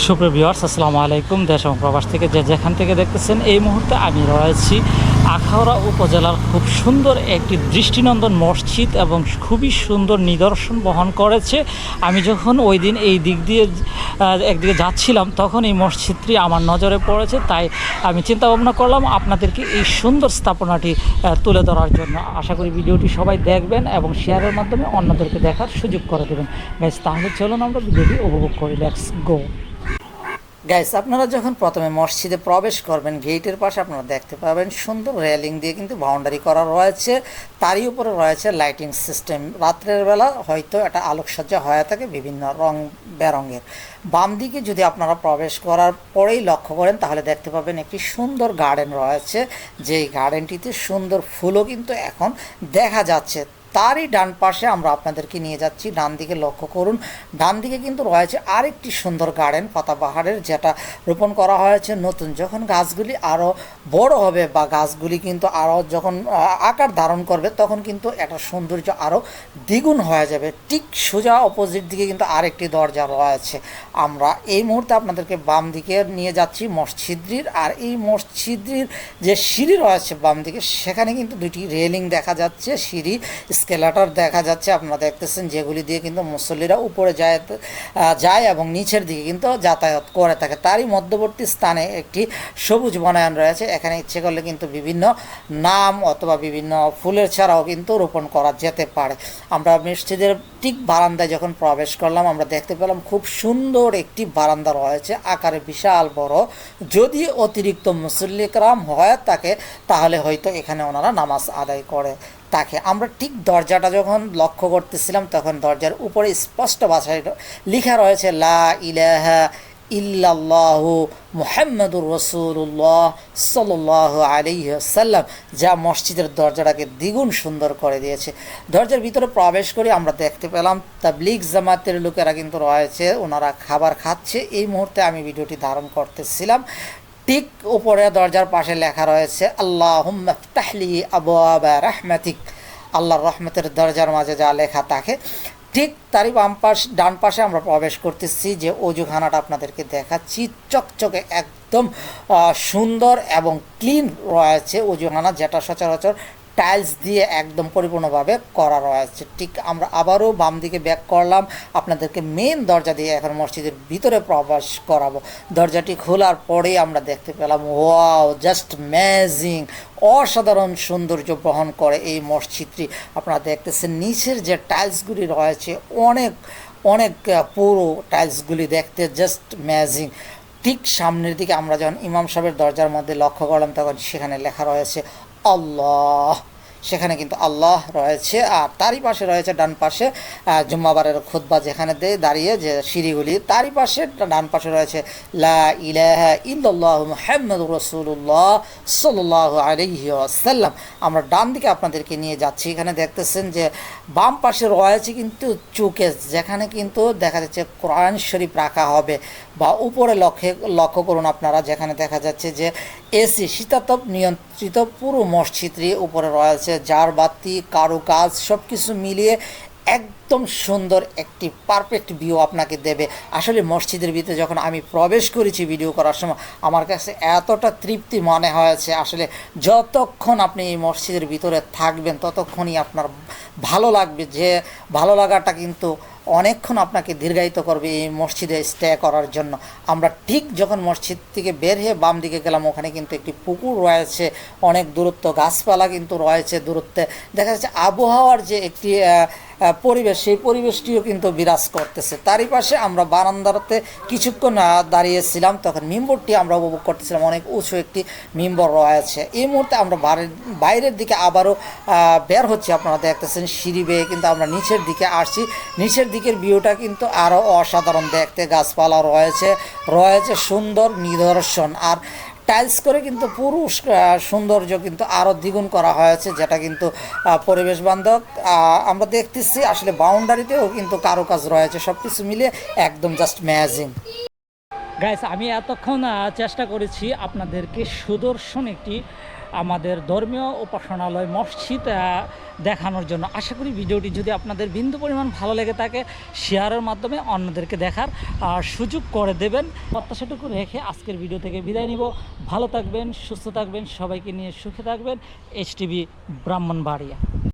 সুপ্রিয় ভিউয়ার্স, আসসালামু আলাইকুম। দেশ এবং প্রবাস থেকে যে যেখান থেকে দেখতেছেন, এই মুহূর্তে আমি রয়েছি আখাউড়া উপজেলার খুব সুন্দর একটি দৃষ্টিনন্দন মসজিদ এবং খুবই সুন্দর নিদর্শন বহন করেছে। আমি যখন ওই দিন এই দিক দিয়ে একদিকে যাচ্ছিলাম, তখন এই মসজিদটি আমার নজরে পড়েছে। তাই আমি চিন্তা ভাবনা করলাম, আপনাদেরকে এই সুন্দর স্থাপনাটি তুলে ধরার জন্য। আশা করি ভিডিওটি সবাই দেখবেন এবং শেয়ারের মাধ্যমে অন্যদেরকে দেখার সুযোগ করে দেবেন। গাইজ তাহলে চলুন আমরা ভিডিওটি উপভোগ করি। লেটস গো গাইস আপনারা যখন প্রথমে মসজিদে প্রবেশ করবেন, গেটের পাশে আপনারা দেখতে পাবেন সুন্দর রেলিং দিয়ে কিন্তু বাউন্ডারি করা রয়েছে। তারই উপরে রয়েছে লাইটিং সিস্টেম রাত্রের বেলা হয়তো একটা আলোকসজ্জা হয়ে থাকে বিভিন্ন রং বেরঙের। বাম দিকে যদি আপনারা প্রবেশ করার পরেই লক্ষ্য করেন, তাহলে দেখতে পাবেন একটি সুন্দর গার্ডেন রয়েছে। যেই গার্ডেনটিতে সুন্দর ফুলও কিন্তু এখন দেখা যাচ্ছে। তারই ডান পাশে আমরা আপনাদেরকে নিয়ে যাচ্ছি। ডান দিকে লক্ষ্য করুন। ডান দিকে কিন্তু রয়েছে আরেকটি সুন্দর গার্ডেন পাতাবাহারের যেটা রোপণ করা হয়েছে নতুন। যখন গাছগুলি আরও বড় হবে বা গাছগুলি কিন্তু আরও যখন আকার ধারণ করবে, তখন কিন্তু একটা সৌন্দর্য আরও দ্বিগুণ হয়ে যাবে। ঠিক সোজা অপোজিট দিকে কিন্তু আরেকটি দরজা রয়েছে। আমরা এই মুহূর্তে আপনাদেরকে বাম দিকে নিয়ে যাচ্ছি মসজিদ্রির আর এই মসজিদ্রির যে সিঁড়ি রয়েছে বাম দিকে, সেখানে কিন্তু দুটি রেলিং দেখা যাচ্ছে। সিঁড়ি স্কেলাটার দেখা যাচ্ছে, আপনারা দেখতেছেন, যেগুলি দিয়ে কিন্তু মুসল্লিরা উপরে যায় যায় এবং নিচের দিকে কিন্তু যাতায়াত করে থাকে। তারই মধ্যবর্তী স্থানে একটি সবুজ বনায়ন রয়েছে। এখানে ইচ্ছে করলে কিন্তু বিভিন্ন নাম অথবা বিভিন্ন ফুলের ছাড়াও কিন্তু রোপণ করা যেতে পারে। আমরা মসজিদের ঠিক বারান্দায় যখন প্রবেশ করলাম, আমরা দেখতে পেলাম খুব সুন্দর একটি বারান্দা রয়েছে। আকারে বিশাল বড়। যদি অতিরিক্ত মুসল্লিকরাম হয় থাকে তাহলে হয়তো এখানে ওনারা নামাজ আদায় করে। তাকে। আমরা ঠিক দরজাটা যখন লক্ষ্য করতেছিলাম, তখন দরজার উপরে স্পষ্ট ভাষায় লেখা রয়েছে, লা ইলাহা ইল্লাল্লাহু মুহাম্মাদুর রসুল্লাহ সাল্লাহ আলিহাল্লাম যা মসজিদের দরজাটাকে দ্বিগুণ সুন্দর করে দিয়েছে। দরজার ভিতরে প্রবেশ করে আমরা দেখতে পেলাম, তাবলিগ জামাতের লোকেরা কিন্তু রয়েছে, ওনারা খাবার খাচ্ছে। এই মুহূর্তে আমি ভিডিওটি ধারণ করতেছিলাম। ঠিক উপরে দরজার পাশে লেখা রয়েছে আল্লাহ তাহলি আবু আবা রাহমাতিক। আল্লাহর রহমতের দরজার মাঝে যা লেখা থাকে ঠিক তারই বাম পাশ, ডান পাশে আমরা প্রবেশ করতেছি যে অজুখানাটা আপনাদেরকে দেখাচ্ছি। চকচকে একদম সুন্দর এবং ক্লিন রয়েছে অজুখানা, যেটা সচরাচর টাইলস দিয়ে একদম পরিপূর্ণভাবে করা রয়েছে। ঠিক আমরা আবারও বাম দিকে ব্যাক করলাম। আপনাদেরকে মেন দরজা দিয়ে এখন মসজিদের ভিতরে প্রবেশ করাবো। দরজাটি খোলার পরেই আমরা দেখতে পেলাম ওয়াও জাস্ট ম্যাজিং অসাধারণ সৌন্দর্য বহন করে এই মসজিদটি। আপনারা দেখতেছেন নিচের যে টাইলসগুলি রয়েছে, অনেক অনেক পুরো টাইলসগুলি দেখতে জাস্ট ম্যাজিং ঠিক সামনের দিকে আমরা যখন ইমাম সাহেবের দরজার মধ্যে লক্ষ্য করলাম, তখন সেখানে লেখা রয়েছে আল্লাহ। সেখানে কিন্তু আল্লাহ রয়েছে, আর তারই পাশে রয়েছে ডান পাশে জুম্মাবারের খুদ্া যেখানে দেয় দাঁড়িয়ে যে সিঁড়িগুলি, তারই পাশে ডান পাশে রয়েছে, লা ইলাহা রসুল্লাহ সাল্লাহ আলহি আমরা ডান দিকে আপনাদেরকে নিয়ে যাচ্ছি, এখানে দেখতেছেন যে বাম পাশে রয়েছে কিন্তু চুকেস, যেখানে কিন্তু দেখা যাচ্ছে কোরআন শরীফ রাখা হবে, বা উপরে লক্ষ্যে লক্ষ্য করুন আপনারা, যেখানে দেখা যাচ্ছে যে এসি শীতাতপ নিয়ন্ত্রিত পুরো মসজিদটি উপরে রয়েছে জার বাতি কারুকাজ সব কিছু মিলিয়ে একদম সুন্দর একটি পারফেক্ট ভিউ আপনাকে দেবে। আসলে মসজিদের ভিতরে যখন আমি প্রবেশ করেছি ভিডিও করার সময়, আমার কাছে এতটা তৃপ্তি মনে হয়েছে। আসলে যতক্ষণ আপনি এই মসজিদের ভিতরে থাকবেন, ততক্ষণই আপনার ভালো লাগবে যে, ভালো লাগাটা কিন্তু অনেকক্ষণ আপনাকে দীর্ঘায়িত করবে এই মসজিদে স্টে করার জন্য। আমরা ঠিক যখন মসজিদ থেকে বের হয়ে বাম দিকে গেলাম, ওখানে কিন্তু একটি পুকুর রয়েছে, অনেক দূরত্ব, গাছপালা কিন্তু রয়েছে দূরত্বে। দেখা যাচ্ছে আবহাওয়ার যে একটি পরিবেশ, সেই পরিবেশটিও কিন্তু বিরাজ করতেছে। তারই পাশে আমরা বারান্দাতে কিছুক্ষণ দাঁড়িয়েছিলাম, তখন মিম্বরটি আমরা উপভোগ করতেছিলাম। অনেক উঁচু একটি মিম্বর রয়েছে। এই মুহূর্তে আমরা বাইরের দিকে আবারও বের হচ্ছে। আপনারা দেখতেছেন সিঁড়ি বেয়ে কিন্তু আমরা নিচের দিকে আসছি। নিচের দিকের ভিউটা কিন্তু আরও অসাধারণ দেখতে, গাছপালা রয়েছে রয়েছে সুন্দর নিদর্শন। আর টাইলস করে কিন্তু পুরুষ সৌন্দর্য কিন্তু আরও দ্বিগুণ করা হয়েছে, যেটা কিন্তু পরিবেশ বান্ধব আমরা দেখতেছি, আসলে বাউন্ডারিতেও কিন্তু কারও কাজ রয়েছে সব কিছু মিলে একদম জাস্ট ম্যাজিং গাইস আমি এতক্ষণ চেষ্টা করেছি আপনাদেরকে সুদর্শন একটি আমাদের ধর্মীয় উপাসনালয় মসজিদ দেখানোর জন্য। আশা করি ভিডিওটি যদি আপনাদের বিন্দু পরিমাণ ভালো লেগে থাকে, শেয়ারের মাধ্যমে অন্যদেরকে দেখার সুযোগ করে দেবেন। প্রত্যাশাটুকু রেখে আজকের ভিডিও থেকে বিদায় নিব। ভালো থাকবেন, সুস্থ থাকবেন, সবাইকে নিয়ে সুখে থাকবেন। H TV Brahmanbaria